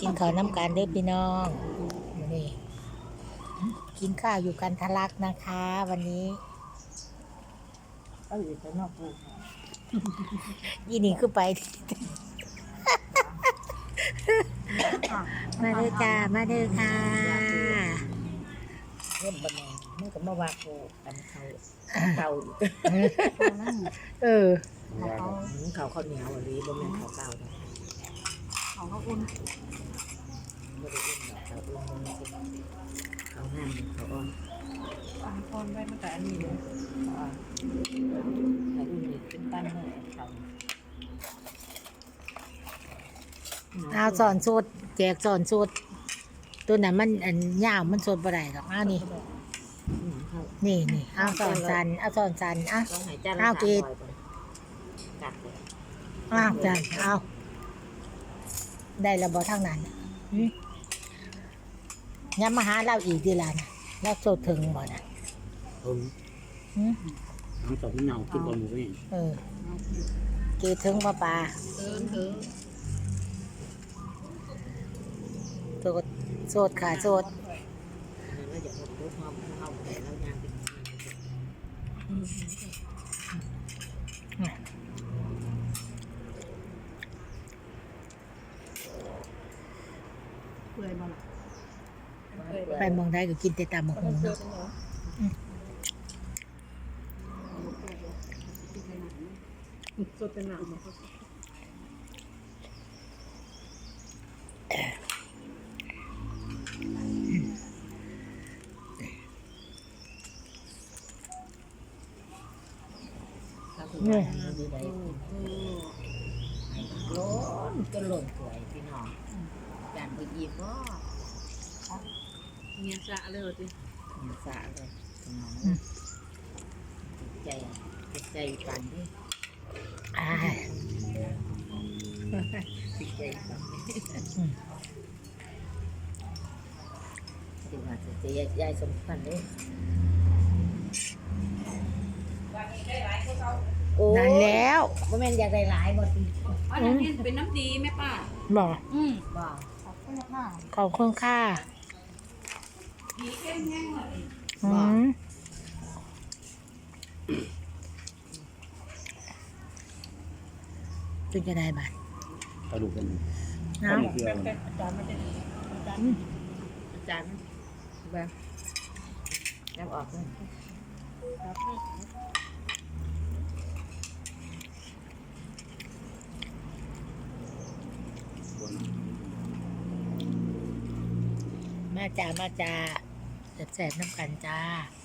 กินข้าวน้ำกันเด้อพี่น้องนี่กินข้าวอยู่กันทะลักนะคะ วันนี้เอาอยู่แต่นอกปูยี่นี่คือไป มาเด้อจ้า มาเด้อค่ะเริ่มบันไดมันก็มาว่าปูกันเขาเก่าอีกเออเขาเขาข้าวเหนียวอะไรบ่แม่นเขาเก่าดอกเขาก็อุ่น บ่ได้อุ่นดอกเขาอุ่นมันสิเขาห้ามเขาอ่อน อันคนไว้ตั้งแต่อันนี้เลยเขาอ่อนถ้าอุ่นนี่เป็นปั้นเมื่อเขาเอาสอนสูตรแจกสอนสูตรตัวนั้นมันอันยาวมันสดบ่ได้หรอกเอานี่ นี่นี่เอาสอนสันเอาสอนสันอะ ต้องหายใจละเอาสามกิร้อยก่อนกัดเลยอ้าวจันเอาได้ระบอทางนั้นหึย้ำมาหาเราอีกดีละนะเราโสดถึงบ่นะ เออหึน้ำตกมะนาวกินบะหมูนี่เออเกีถึงมาปลาเดินเถิงโสดโสดค่ะโสดแล้วอย่าบอกรู้ความเขาแต่แล้วยางเป็นเปื่อยมาละไปมองได้ก็กินแต่ตามมะฮงเนาะ สดเป็นหนังมาเขาคือว่าดีได้ล้นจนหล่นสวยพี่น้องจานไปอีกก็เมียสะเลยสิมันสะเลยพี่น้องใจใจฝันดิ ดิที่ว่าจิตใจยายสมพันธ์ดิโอ้นั่นแล้วบ่แม่นอยากได้หลายบ่ติอันนี้เป็นน้ำดีไหมป้าบอกอืมบ่ขอบคุณค่ะขอบคุณค่าดีเข้มแห้งเลยอื มจุจะได้บัตรกระดูกเป็นเนาะเกลือแต่จานมันจะดีจานอาจารย์แบบยับออกเลยครับมาจ้ามาจ้าแสบๆน้ำกันจ้าอ